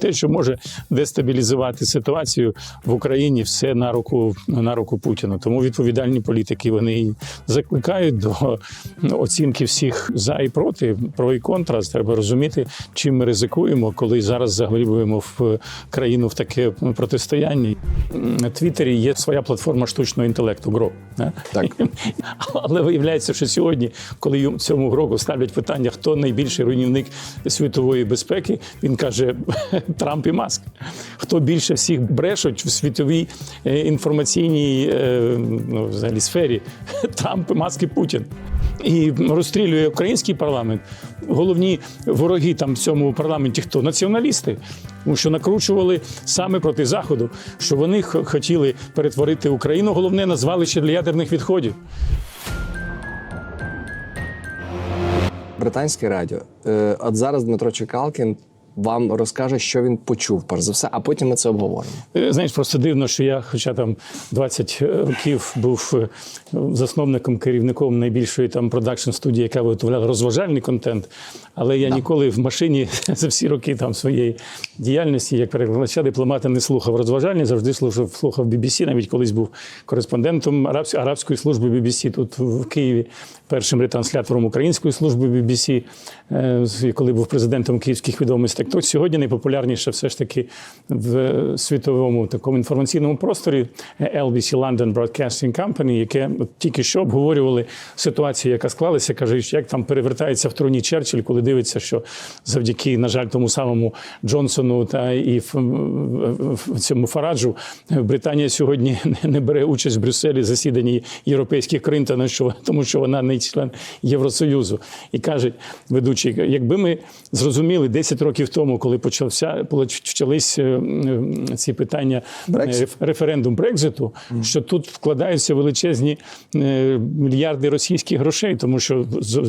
те, що може дестабілізувати ситуацію в Україні, все на руку на руку Путіну. Тому відповідальні політики вони закликають до оцінки всіх за і проти, про і контра. Треба розуміти, чим ми ризикуємо, коли зараз заглиблюємо в країну в таке протистояння. На Твіттері є своя платформа штучного інтелекту ГРО. Так. Але виявляється, що сьогодні, коли цьому гроку ставлять питання, хто найбільший руйнівник світової безпеки, він каже Трамп і Маск. Хто більше всіх брешуть в світовій е, інформаційній е, ну, взагалі сфері? Трамп Маск і Путін. І розстрілює український парламент. Головні вороги там в цьому парламенті хто? Націоналісти. Тому що накручували саме проти Заходу, що вони хотіли перетворити Україну, головне на звалище для ядерних відходів. Британське радіо. Е, от зараз Дмитро Чекалкін вам розкаже, що він почув, перш за все, а потім ми це обговоримо. Е, Знаєш, просто дивно, що я, хоча там 20 років був е, засновником, керівником найбільшої там продакшн студії, яка виготовляла розважальний контент, але я ніколи в машині за всі роки там своєї діяльності, як перекладача дипломата, не слухав розважальні, завжди слухав, слухав BBC, навіть колись був кореспондентом арабської служби BBC тут в Києві, першим ретранслятором української служби BBC, е, коли був президентом київських відомостей. То сьогодні найпопулярніше все ж таки в світовому такому інформаційному просторі LBC London Broadcasting Company, яке от тільки що обговорювали ситуацію, яка склалася. Каже, як там перевертається в троні Черчилль, коли дивиться, що завдяки, на жаль, тому самому Джонсону та і цьому Фараджу Британія сьогодні не- бере участь в Брюсселі засіданні європейських країн, та що- тому що вона не член Євросоюзу. І кажуть ведучий, якби ми зрозуміли 10 років тому, коли почався почались е, е, ці питання е, Брексит. реф- референдум Брекзиту, що тут вкладаються величезні е, мільярди російських грошей, тому що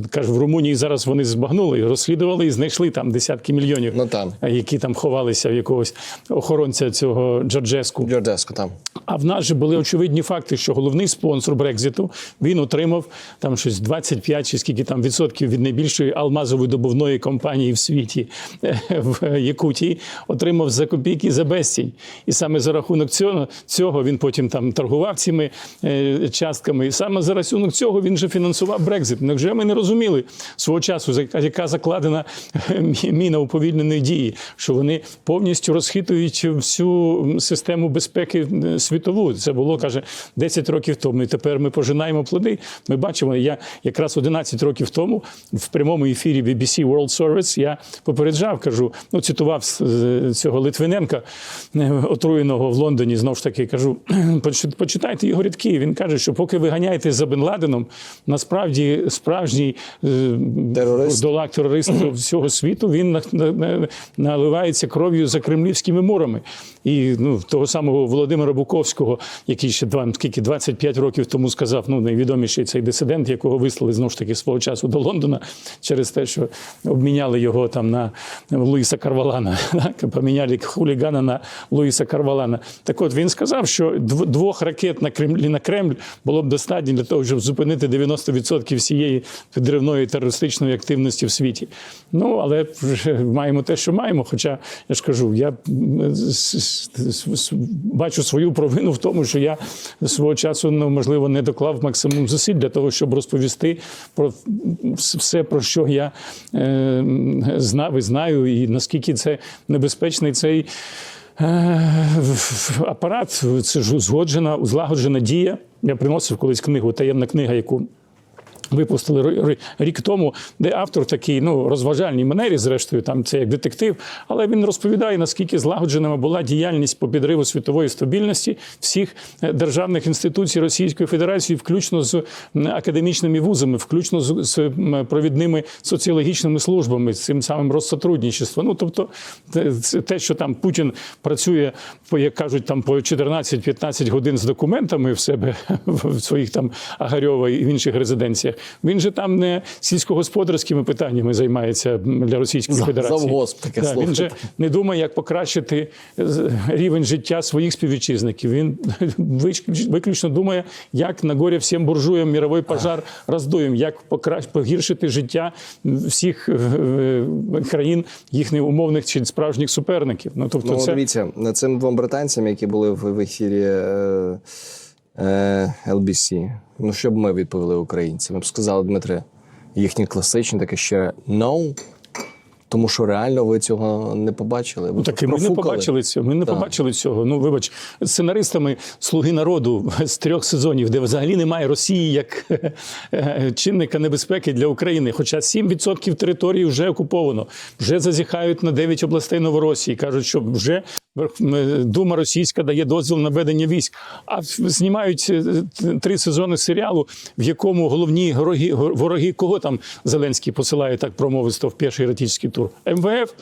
каже, в Румунії зараз вони збагнули, розслідували і знайшли там десятки мільйонів, Ну, там. е, які там ховалися в якогось охоронця цього Джорджеску. Джордеско там. А в нас же були очевидні факти, що головний спонсор Брекзиту він отримав там щось 25 чи скільки там відсотків від найбільшої алмазової добувної компанії в світі е, в Якутії, отримав за копійки за безцінь. І саме за рахунок цього, цього він потім там торгував цими е, частками. І саме за рахунок цього він же фінансував Брекзит. Невже ми не розуміли свого часу, яка закладена е, міна уповільненої дії, що вони повністю розхитують всю систему безпеки світову. Це було каже 10 років тому. І тепер ми пожинаємо плоди. Ми бачимо, я якраз 11 років тому в прямому ефірі BBC World Service я попереджав, кажу, ну цитував з- цього Литвиненка, е, отруєного в Лондоні. Знову ж таки кажу, почитайте його рядки. Він каже, що поки ви ганяєте за Бен Ладеном, насправді справжній е, Терорист. долак терорист всього світу, він на- на- на- наливається кров'ю за кремлівськими мурами. І ну, того самого Володимира Буковського, який ще два, скільки, 25 років тому сказав, ну найвідоміший цей дисидент, якого вислали знову ж таки свого часу до Лондона через те, що обміняли його там на Луїса Карвалана, поміняли хулігана на Луїса Карвалана. Так от він сказав, що двох ракет на Кремлі на Кремль було б достатньо для того, щоб зупинити 90% всієї підривної терористичної активності в світі. Ну але маємо те, що маємо. Хоча я ж кажу, я бачу свою провину в тому, що я свого часу ну, можливо не доклав максимум зусиль для того, щоб розповісти про все, про що я е, знав і знаю, і наскільки це небезпечний цей. е, Апарат це ж узгоджена, злагоджена дія. Я приносив колись книгу, таємна книга, яку Випустили рік тому, де автор такий ну розважальній манері, зрештою, там це як детектив, але він розповідає, наскільки злагодженими була діяльність по підриву світової стабільності всіх е, державних інституцій Російської Федерації, включно з академічними вузами, включно з, провідними соціологічними службами, з цим самим розсотрудничеством. Ну тобто, те, що там Путін працює, по як кажуть, там по 14-15 годин з документами в себе в своїх там Агарьова і в інших резиденціях. Він же там не сільськогосподарськими питаннями займається для Російської За- Федерації. завгосп таке Да, слово. Він же не думає, як покращити з- рівень життя своїх співвітчизників. Він виключно думає, як на горі всім буржуям міровий пожар роздуєм, як погіршити життя всіх е, е, країн, їхніх умовних чи справжніх суперників. Ну тобто, Ну, це дивіться, цим двом британцям, які були в ефірі е, LBC, ну що б ми відповіли українцям? Ми б сказали, Дмитре, їхні класичні таке ще no, тому що реально ви цього не побачили. Ви Ну, так і ми не побачили цього. Ми не Так. побачили цього. Ну, вибач, сценаристами Слуги народу з трьох сезонів, де взагалі немає Росії як е, чинника небезпеки для України. Хоча 7% території вже окуповано, вже зазіхають на 9 областей Новоросії. кажуть, що вже е, Дума російська дає дозвіл на ведення військ. А знімають е, три сезони серіалу, в якому головні вороги, вороги кого там Зеленський посилає так промовисто в перший еротичний тур? МВФ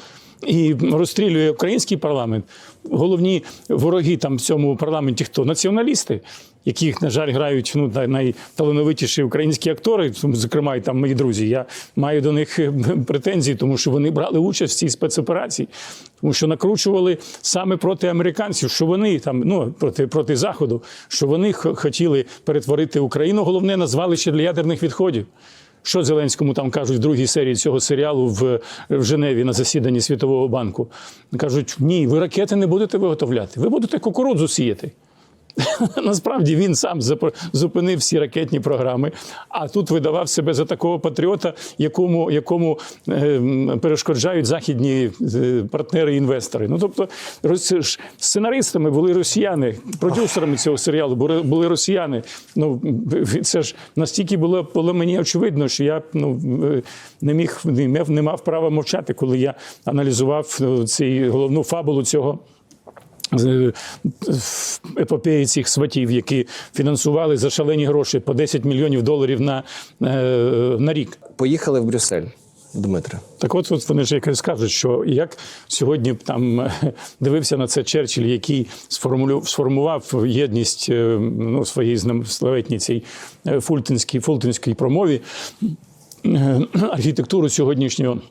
і розстрілює український парламент. Головні вороги там в цьому парламенті хто? Націоналісти, яких, на жаль, грають ну, найталановитіші українські актори, зокрема, і там мої друзі. Я маю до них е, претензії, тому що вони брали участь в цій спецоперації, тому що накручували саме проти американців, що вони там ну проти, проти заходу, що вони хотіли перетворити Україну, головне на звалище для ядерних відходів. Що Зеленському там кажуть в другій серії цього серіалу в, в Женеві на засіданні Світового банку? Кажуть: ні, ви ракети не будете виготовляти, ви будете кукурудзу сіяти. Насправді він сам зупинив всі ракетні програми, а тут видавав себе за такого патріота, якому, якому е, перешкоджають західні е, партнери і інвестори. Ну тобто, сценаристами були росіяни, продюсерами цього серіалу були, росіяни. Ну це ж настільки було, було мені очевидно, що я ну, е, не міг не мав, права мовчати, коли я аналізував е, цей головну фабулу цього епопеї цих сватів, які фінансували за шалені гроші по 10 мільйонів доларів на, е, на рік. Поїхали в Брюссель, Дмитре. Так от, от вони ж якраз кажуть, що як сьогодні там е, дивився на це Черчилль, який сформулю- сформував єдність е, ну, своїй славетній цій фултонській, фултонській промові, архітектуру сьогоднішнього.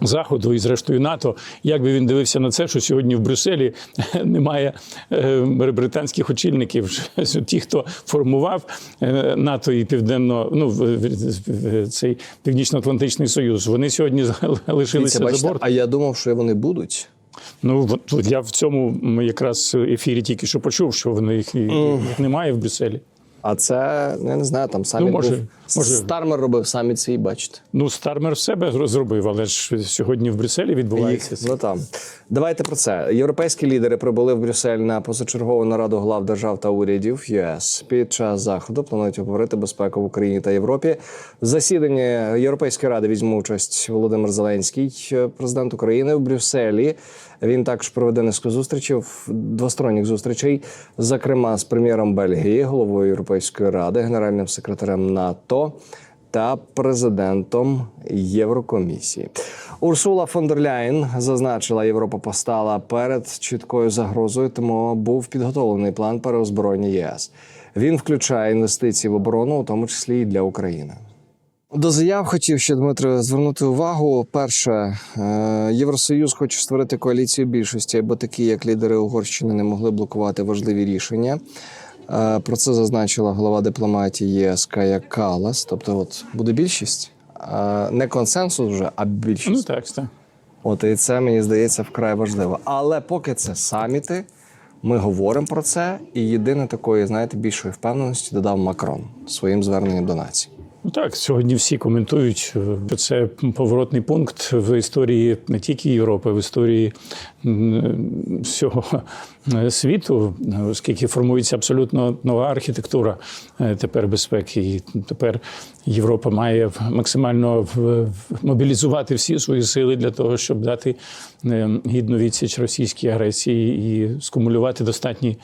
Заходу і зрештою НАТО, як би він дивився на це, що сьогодні в Брюсселі немає е, британських очільників. Ті, хто формував е, НАТО і південно, ну цей північно-атлантичний союз, вони сьогодні лишилися Дивіться, за борт. а я думав, що вони будуть. Ну от, я в цьому якраз ефірі тільки що почув, що вони їх, їх немає в Брюсселі. А це, ну, я не знаю, там саміт Ну, може, був. може. Стармер робив саміт свій, бачите. Ну, Стармер в себе зро- зробив, але ж сьогодні в Брюсселі відбувається. це. Ну там давайте про це. Європейські лідери прибули в Брюссель на позачергову нараду глав держав та урядів ЄС. Під час заходу планують обговорити безпеку в Україні та Європі. В засіданні Європейської ради візьме участь Володимир Зеленський, президент України в Брюсселі. Він також проведе низку зустрічей, двосторонніх зустрічей, зокрема з прем'єром Бельгії, головою Європейської ради, генеральним секретарем НАТО та президентом Єврокомісії. Урсула фон дер Ляєн зазначила, Європа постала перед чіткою загрозою, тому був підготовлений план переозброєння ЄС. Він включає інвестиції в оборону, у тому числі і для України. До заяв хотів ще Дмитро звернути увагу. Перше, е, Євросоюз хоче створити коаліцію більшості, бо такі, як лідери Угорщини, не могли блокувати важливі рішення. Е, Про це зазначила голова дипломатії ЄС Кая Калас. Тобто, от буде більшість, Е, не консенсус вже, а Ну більшість. так, так. От і це мені здається вкрай важливо. Але поки це саміти, ми говоримо про це. І єдине такої, знаєте, більшої впевненості додав Макрон своїм зверненням до нації. Ну так, сьогодні всі коментують, е, що це поворотний пункт в історії не тільки Європи, в історії всього е, світу, оскільки формується абсолютно нова архітектура е, тепер безпеки. І тепер Європа має максимально мобілізувати всі свої сили для того, щоб дати е, гідну відсіч російській агресії і скумулювати достатні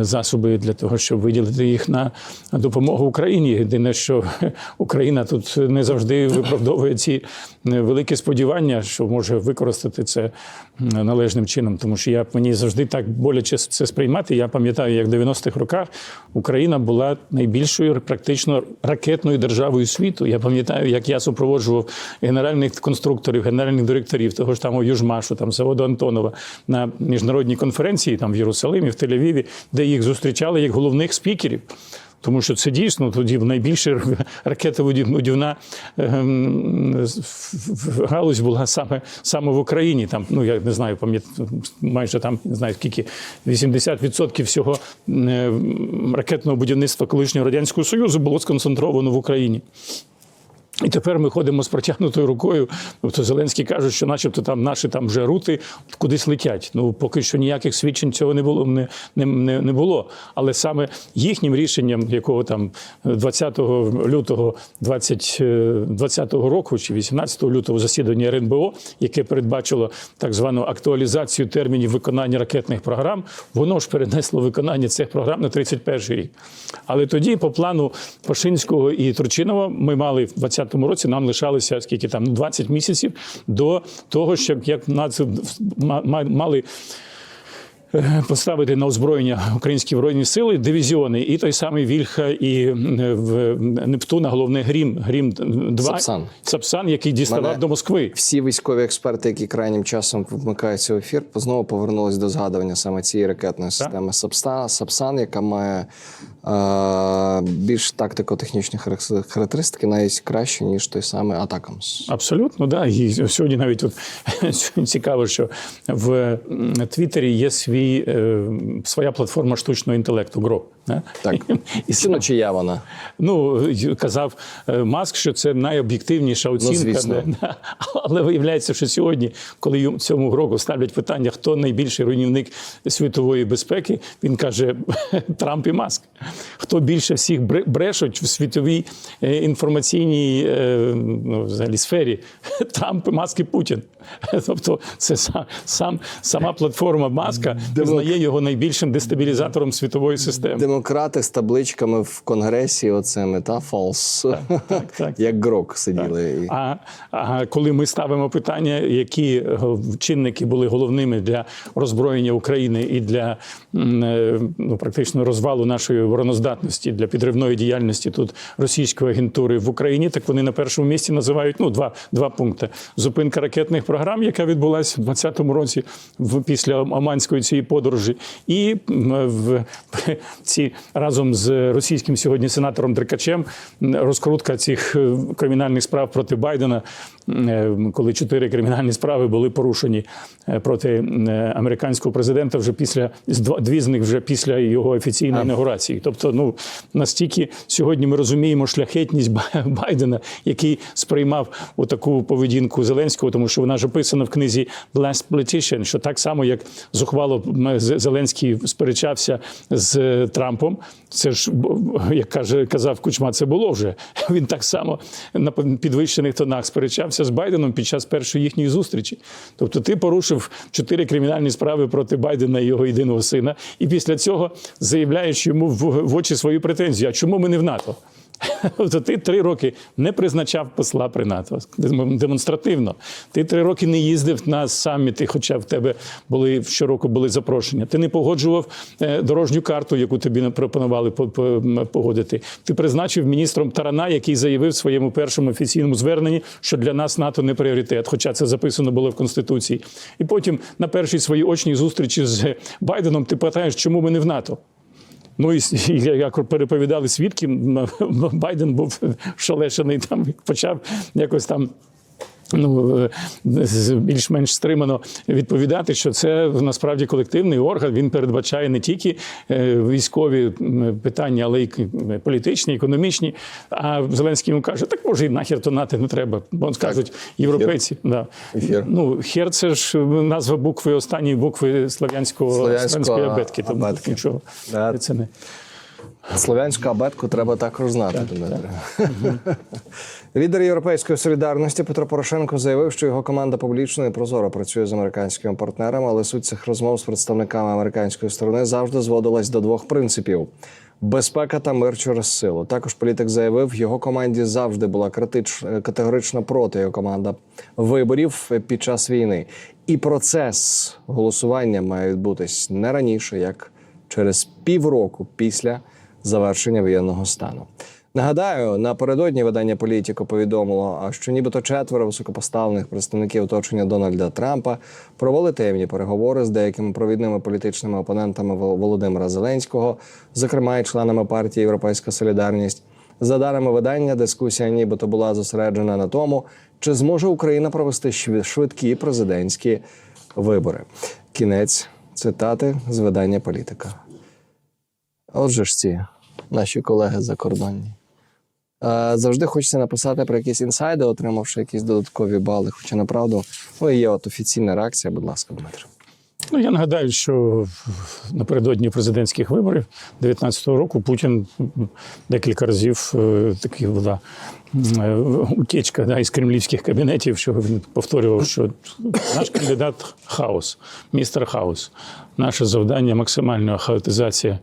засоби для того, щоб виділити їх на допомогу Україні. Єдине, що Україна тут не завжди виправдовує ці великі сподівання, що може використати це належним чином, тому що я мені завжди так боляче це сприймати. Я пам'ятаю, як в 90-х роках Україна була найбільшою практично ракетною державою світу. Я пам'ятаю, як я супроводжував генеральних конструкторів, генеральних директорів того ж там Южмашу, там заводу Антонова на міжнародній конференції там в Єрусалимі, в Тель-Авіві, де їх зустрічали як головних спікерів. Тому що це дійсно тоді найбільша ракетоводівна ем, галузь була саме, саме в Україні. Там, ну я не знаю, пам'ятаю, майже там не знаю скільки 80% всього е, ракетного будівництва колишнього радянського союзу було сконцентровано в Україні. І тепер ми ходимо з протягнутою рукою. Тобто Зеленський каже, що начебто там наші там вже рути кудись летять. Ну поки що ніяких свідчень цього не було не, не, не, було. Але саме їхнім рішенням, якого там 20 лютого 20, е, 20 року чи 18 лютого засідання РНБО, яке передбачило так звану актуалізацію термінів виконання ракетних програм, воно ж перенесло виконання цих програм на 31 рік. Але тоді, по плану Пашинського і Турчинова, ми мали в 20 році нам лишалося скільки там ну, 20 місяців до того, щоб як мали. Поставити на озброєння українські збройні сили, дивізіони, і той самий Вільха, і е, в Нептуна, головне Грім, Грім 2 Сапсан. Сапсан, який діставав Мене- до Москви. Всі військові експерти, які крайнім часом вмикаються в ефір, знову повернулись до згадування саме цієї ракетної системи Сапсан, Сапсан, яка має е, більш тактико-технічні харак- характеристики, навіть краще, ніж той самий Атакамс. Абсолютно, да. І сьогодні навіть от цікаво, що в Твіттері є свій, е, своя платформа штучного інтелекту ГРО. Так. І Чи ну, чия вона? Ну, казав е, Маск, що це найоб'єктивніша оцінка. Ну, Але виявляється, що сьогодні, коли йому- цьому гроку ставлять питання, хто найбільший руйнівник світової безпеки, він каже Трамп і Маск. Хто більше всіх бре- брешуть в світовій е, інформаційній е, ну, взагалі, сфері? Трамп, і Путін. Тобто, це сам, сам сама платформа Маска визнає його найбільшим дестабілізатором світової системи. Демократи з табличками в конгресі, оцими та фалс, так. як грок сиділи. І- А, а коли ми ставимо питання, які е, чинники були головними для роззброєння України і для ну, практично розвалу нашої обороноздатності для підривної діяльності тут російської агентури в Україні, так вони на першому місці називають ну два, два пункти: зупинка ракетних програм, яка відбулася в 2020 році в після Оманської цієї подорожі, і в ці разом з російським сьогодні сенатором Деркачем розкрутка цих е, кримінальних справ проти Байдена, е, коли чотири кримінальні справи були порушені е, проти американського президента вже після дві з них вже після його офіційної інаугурації. Тобто, ну настільки сьогодні ми розуміємо шляхетність Байдена, який сприймав отаку поведінку Зеленського, тому що вона ж описана в книзі Last Politician, що так само як зухвало Зеленський сперечався з Трампом. Це ж як каже казав Кучма, це було вже. Він так само на підвищених тонах сперечався з Байденом під час першої їхньої зустрічі. Тобто, ти порушив чотири кримінальні справи проти Байдена і його єдиного сина, і після цього заявляєш йому в, очі свою претензію. А чому ми не в НАТО? Тобто ти три роки не призначав посла при НАТО демонстративно. Ти три роки не їздив на саміти, хоча в тебе були щороку були запрошення. Ти не погоджував е, дорожню карту, яку тобі пропонували по- по- погодити. Ти призначив міністром Тарана, який заявив в своєму першому офіційному зверненні, що для нас НАТО не пріоритет, хоча це записано було в конституції. І потім на першій своїй очній зустрічі з Байденом ти питаєш, чому ми не в НАТО. Ну і, як переповідали свідки, Байден був шалешений, там почав якось там. Ну, більш-менш стримано відповідати, що це насправді колективний орган. Він передбачає не тільки е, військові питання, але й політичні, економічні. А Зеленський йому каже: так може і нахер то нати не треба. Бо скажуть європейці. Да. Ефір. Ну, хер це ж назва букви, останньої букви слав'янського слов'янської абетки. Тому абетки. нічого. Да. Це не. Слов'янську абетку треба також знати. Дмитре. Лідер Європейської солідарності Петро Порошенко заявив, що його команда публічно і прозоро працює з американськими партнерами, але суть цих розмов з представниками американської сторони завжди зводилась до двох принципів. Безпека та мир через силу. Також політик заявив, його команді завжди була критич, категорично проти його команда виборів під час війни. І процес голосування має відбутись не раніше, як через півроку після завершення воєнного стану. Нагадаю, напередодні видання Політіко повідомило, що нібито четверо високопоставлених представників оточення Дональда Трампа провели таємні переговори з деякими провідними політичними опонентами Володимира Зеленського, зокрема і членами партії Європейська Солідарність. За даними видання, дискусія нібито була зосереджена на тому, чи зможе Україна провести швид- швидкі президентські вибори. Кінець цитати з видання Політика. Отже ж ці наші колеги закордонні. Завжди хочеться написати про якісь інсайди, отримавши якісь додаткові бали. Хоча направду ну, є от офіційна реакція, будь ласка, Дмитро. Ну, я нагадаю, що напередодні президентських виборів 2019 року Путін декілька разів е, такі була е, утічка да, із кремлівських кабінетів, що він повторював, що наш кандидат хаос, містер хаос. Наше завдання максимальна хаотизація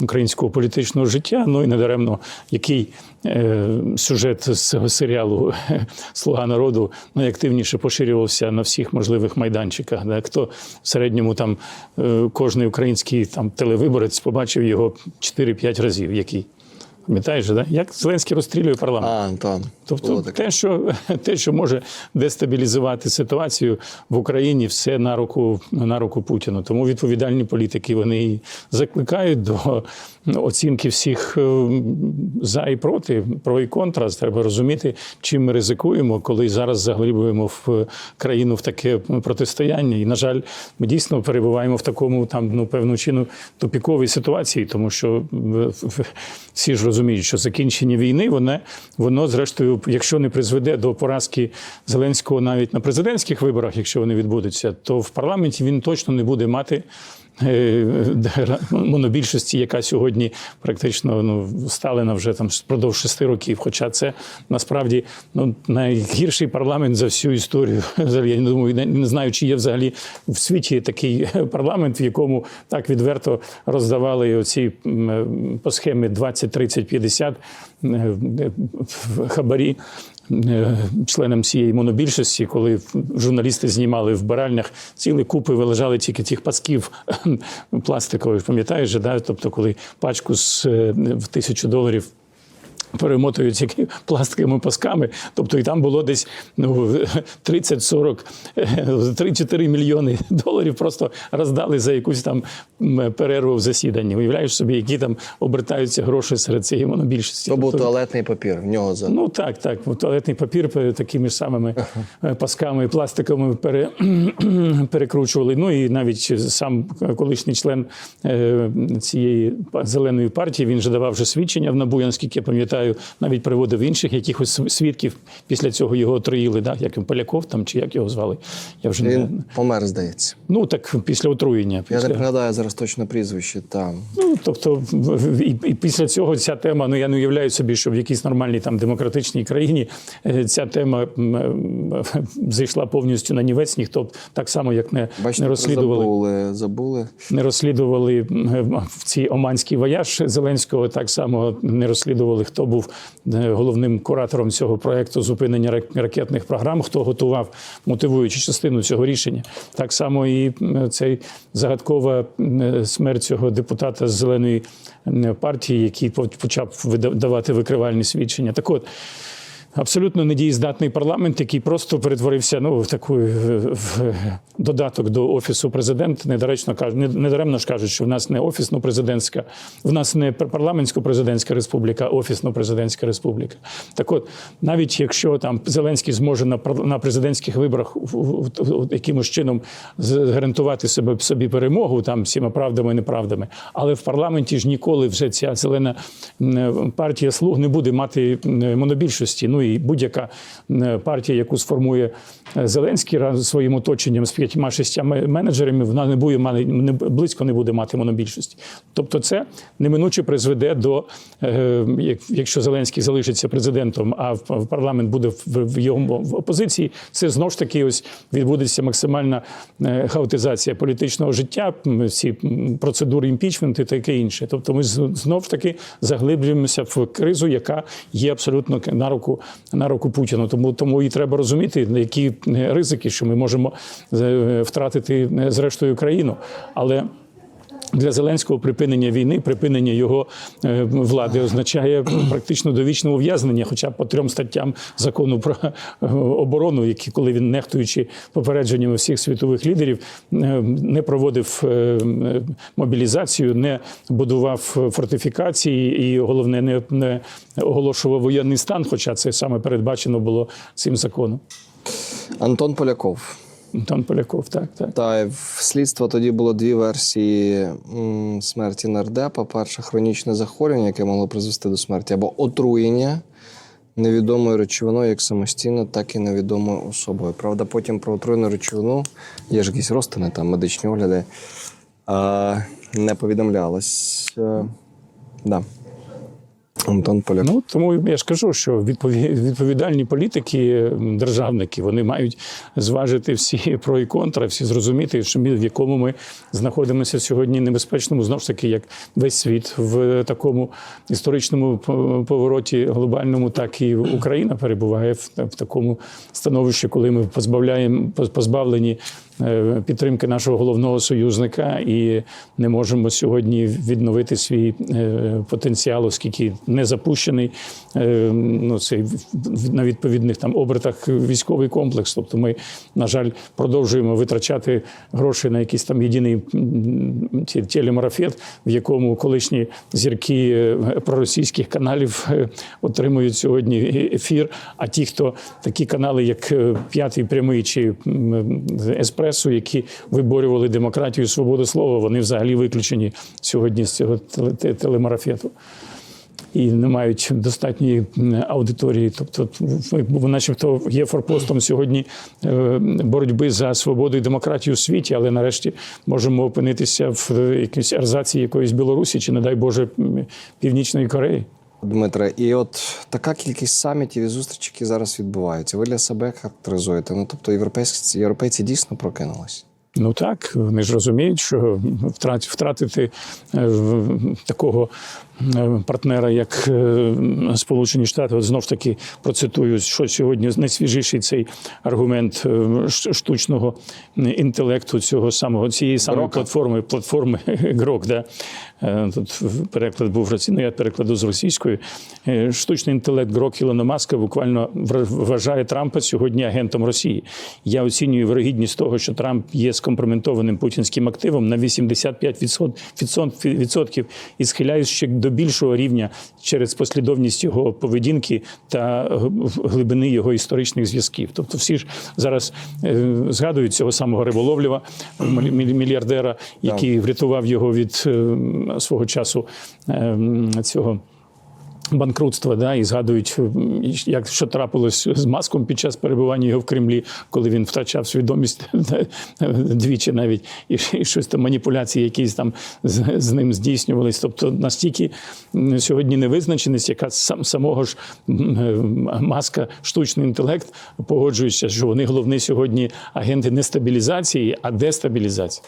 українського політичного життя. Ну і недаремно, який е, сюжет з цього серіалу Слуга народу найактивніше поширювався на всіх можливих майданчиках. Да? Хто в середньому там е, кожний український там телевиборець побачив його 4-5 разів. Який? Пам'ятаєш, да? як Зеленський розстрілює парламент? А. Тобто те, що, те, що може дестабілізувати ситуацію в Україні, все на руку, на руку Путіну. Тому відповідальні політики вони і закликають до оцінки всіх е, за і проти, про і контра. Треба розуміти, чим ми ризикуємо, коли зараз заглиблюємо в країну в таке протистояння. І, на жаль, ми дійсно перебуваємо в такому там ну певну чину тупіковій ситуації, тому що е, всі ж розуміють, що закінчення війни воно, воно зрештою, якщо не призведе до поразки Зеленського навіть на президентських виборах, якщо вони відбудуться, то в парламенті він точно не буде мати. Е, Монобільшості, яка сьогодні практично ну сталена вже там впродовж шести років. Хоча це насправді ну найгірший парламент за всю історію. Я не думаю, не, знаю, чи є взагалі в світі такий парламент, в якому так відверто роздавали оці е, по схемі 20, 30, 50 е, е, хабарі е, членам цієї монобільшості, коли журналісти знімали в баральнях цілі купи вилежали тільки тих пасків пластикових, пам'ятаєш, да? тобто, коли пачку з е, в тисячу доларів. Перемотують які пластиковими пасками, тобто і там було десь ну 30-40, е, 3-4 мільйони доларів просто роздали за якусь там перерву в засіданні. Уявляєш собі, які там обертаються гроші серед цієї монобільшості. То був Тобто- туалетний папір. В нього за Ну так, так. Туалетний папір такими ж самими е, пасками пластиковими пере, перекручували. Ну і навіть сам колишній член е, цієї зеленої партії він же давав вже свідчення в НАБУ, наскільки я пам'ятаю, навіть приводив інших якихось свідків. Після цього його отруїли, да? як він Поляков там чи як його звали. Я вже не помер, здається. ну так після отруєння. Я не пригадаю зараз точно прізвище там. Ну, тобто, і, і після цього ця тема, ну я не уявляю собі, що в якійсь нормальній там демократичній країні е, ця тема м, зайшла повністю на нівець. Ніхто б так само, як не, Бачите, не розслідували. забули, забули. Не розслідували в цій оманський вояж Зеленського, так само не розслідували, хто був е, головним куратором цього проекту зупинення рак- ракетних програм, хто готував мотивуючу частину цього рішення. Так само і цей загадкова м, смерть цього депутата з зеленої партії, який почав давати викривальні свідчення. Так от. Абсолютно недієздатний парламент, який просто перетворився ну, в таку е, в додаток до офісу президента. Недоречно кажуть, не- недаремно ж кажуть, що в нас не офісно-президентська, в нас не парламентсько-президентська республіка, а офісно-президентська республіка. Так от, навіть якщо там Зеленський зможе на на президентських виборах в- якимось чином гарантувати себе собі перемогу там всіма правдами і неправдами, але в парламенті ж ніколи вже ця зелена партія слуг не буде мати монобільшості. Ну і будь-яка партія, яку сформує е, Зеленський разом зі своїм оточенням з п'ятьма шістьма менеджерами, вона не буде не близько не буде мати монобільшості. Тобто, це неминуче призведе до е, як- якщо Зеленський залишиться президентом, а в парламент буде в, його в опозиції, це знов ж таки ось відбудеться максимальна е, хаотизація політичного життя, м, процедури імпічменту і таке інше. Тобто, ми знов ж таки заглиблюємося в кризу, яка є абсолютно на руку на руку Путіну. Тому тому і треба розуміти, які е, ризики, що ми можемо е, втратити е, зрештою країну. Але для Зеленського припинення війни, припинення його е, влади означає практично довічне ув'язнення, хоча б по трьом статтям закону про е, оборону, які коли він нехтуючи попередженнями всіх світових лідерів, е, не проводив мобілізацію, не будував фортифікації, і головне, не, не оголошував воєнний стан. Хоча це саме передбачено було цим законом. Антон Поляков. Антон Поляков, так, так. Та в слідства тоді було дві версії смерті нардепа. Перше хронічне захворювання, яке могло призвести до смерті, або отруєння невідомою речовиною, як самостійно, так і невідомою особою. Правда, потім про отруєну речовину є ж якісь розтини, там медичні огляди. Не повідомлялось. Е, да. Антон Поляков. Ну тому я ж кажу, що відпові- відповідальні політики, державники, вони мають зважити всі про і контра, всі зрозуміти, що в якому ми знаходимося сьогодні небезпечному, знов ж таки, як весь світ в такому історичному по- повороті глобальному, так і Україна перебуває в, в такому становищі, коли ми позбавляємо поз- позбавлені підтримки нашого головного союзника і не можемо сьогодні відновити свій е, потенціал, оскільки не запущений е, ну, цей на відповідних там обертах військовий комплекс. Тобто ми, на жаль, продовжуємо витрачати гроші на якийсь там єдиний телемарафет, в якому колишні зірки е, проросійських каналів е, отримують сьогодні е- ефір. А ті, хто такі канали, як е, п'ятий прямий чи м, еспресо, які виборювали демократію і свободу слова, вони взагалі виключені сьогодні з цього теле- телемарафету. І не мають достатньої аудиторії, тобто начебто є форпостом сьогодні е, боротьби за свободу і демократію у світі, але нарешті можемо опинитися в е, якійсь ерзаці якоїсь Білорусі чи, не дай Боже, Північної Кореї. Дмитре, і от така кількість самітів і зустрічей, які зараз відбуваються, ви для себе характеризуєте? Ну тобто, європейські європейці дійсно прокинулись. Ну так, вони ж розуміють, що втрат- втратити е, такого партнера, як е, Сполучені Штати, от знов ж таки процитую, що сьогодні найсвіжіший цей аргумент е, штучного інтелекту цього самого цієї самої Грока. платформи, платформи Грок. Да? Е, Тут переклад був ну, я перекладу з російської. Е, Штучний інтелект Грок Ілона Маска буквально вважає Трампа сьогодні агентом Росії. Я оцінюю вирогідність того, що Трамп є скомпрометованим путінським активом на 85% відсот- відсотків і схиляюсь ще до більшого рівня через послідовність його поведінки та глибини його історичних зв'язків. Тобто, всі ж зараз е, згадують цього самого риболовлєва, мільярдера, який врятував його від е, свого часу е, цього. Банкрутства, да, і згадують, як що трапилось з маском під час перебування його в Кремлі, коли він втрачав свідомість двічі навіть, і, і щось там маніпуляції, якісь там з, з ним здійснювались. Тобто настільки сьогодні невизначеність, яка сам самого ж е, маска, штучний інтелект, погоджується, що вони головні сьогодні агенти не стабілізації, а дестабілізації.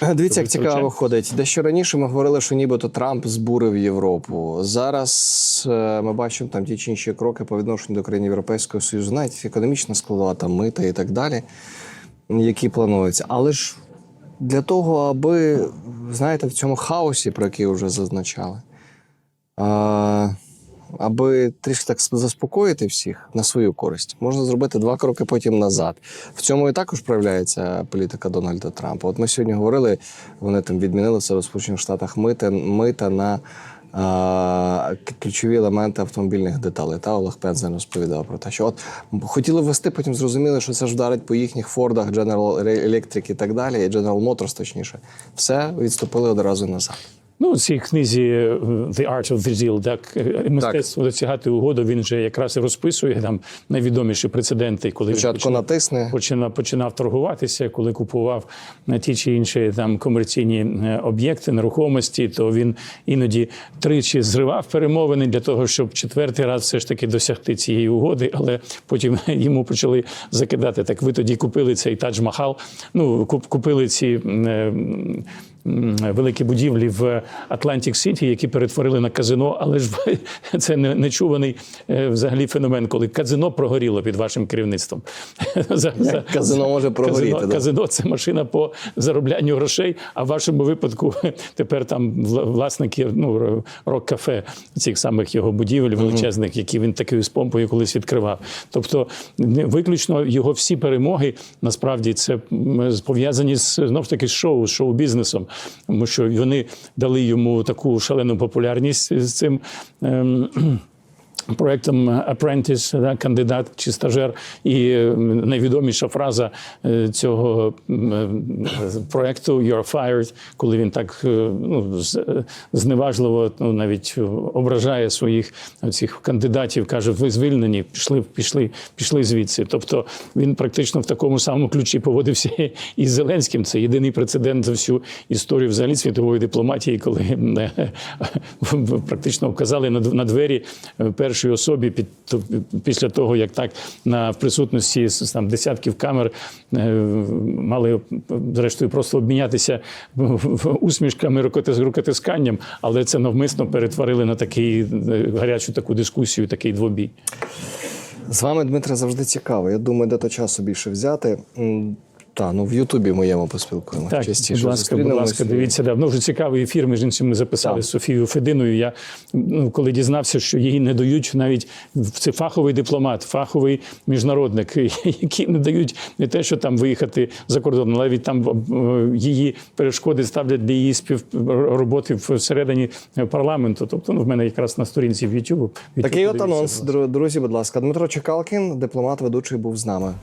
Дивіться, як Тобто, цікаво виходить. Дещо раніше ми говорили, що нібито Трамп збурив Європу. Зараз е, ми бачимо там ті чи інші кроки по відношенню до країн Європейського Союзу, навіть економічна складова, там мита і так далі, які плануються. Але ж для того, аби, знаєте, в цьому хаосі, про який вже зазначали, а, аби трішки так заспокоїти всіх на свою користь, можна зробити два кроки потім назад. В цьому і також проявляється політика Дональда Трампа. От ми сьогодні говорили, вони там відмінили в в Сполучених Штатах мита, мита на а, ключові елементи автомобільних деталей. Та Олег Пензен розповідав про те, що от хотіли ввести, потім зрозуміли, що це ж вдарить по їхніх Фордах, General Electric і так далі, і General Motors, точніше. Все відступили одразу назад. Ну, у цій книзі е, The Art of the Deal, так, е, мистецтво досягати угоду, він же якраз і розписує там найвідоміші прецеденти, коли Спочатку починав, натисне. починав, починав торгуватися, коли купував ті чи інші там комерційні е, об'єкти, нерухомості, то він іноді тричі зривав перемовини для того, щоб четвертий раз все ж таки досягти цієї угоди, але потім йому почали закидати. Так ви тоді купили цей Тадж Махал, ну куп- купили ці. Великі будівлі в Атлантик Сіті, які перетворили на казино. Але ж це не нечуваний е, взагалі феномен, коли казино прогоріло під вашим керівництвом. За- за- казино може прогоріти, Казино, да. казино це машина по зароблянню грошей. А в вашому випадку тепер там власники ну, рок-кафе цих самих його будівель величезних, які він такою з помпою колись відкривав. Тобто, не- виключно його всі перемоги насправді це пов'язані з знов ж таки з шоу, з шоу-бізнесом, тому що вони дали йому таку шалену популярність з цим. Проектом Apprentice, да, кандидат чи стажер, і е, найвідоміша фраза е, цього е, проекту «You're fired», коли він так ну, зневажливо ну, навіть ображає своїх цих кандидатів, каже: ви звільнені, пішли, пішли, пішли звідси. Тобто він практично в такому самому ключі поводився і з Зеленським. Це єдиний прецедент за всю історію взагалі світової дипломатії, коли практично вказали на двері е, першій особі під після того, як так на в присутності там десятків камер е, мали зрештою просто обмінятися усмішками рукотисканням, але це навмисно перетворили на такий е, гарячу таку дискусію, такий двобій. З вами, Дмитре, завжди цікаво. Я думаю, де то часу більше взяти. Та, ну в Ютубі моєму поспілкуємося Так, частіше. будь ласка, будь ласка, дивіться, давно вже цікавий ефір. Між іншим, ми записали Так. з Софією Фединою. Я ну, коли дізнався, що її не дають навіть це фаховий дипломат, фаховий міжнародник, які не дають не те, що там виїхати за кордон, але навіть там е, її перешкоди ставлять для її спів роботи всередині парламенту. Тобто, ну в мене якраз на сторінці в YouTube. Такий от анонс, друзі, будь ласка. Дмитро Чекалкін, дипломат, ведучий, був з нами.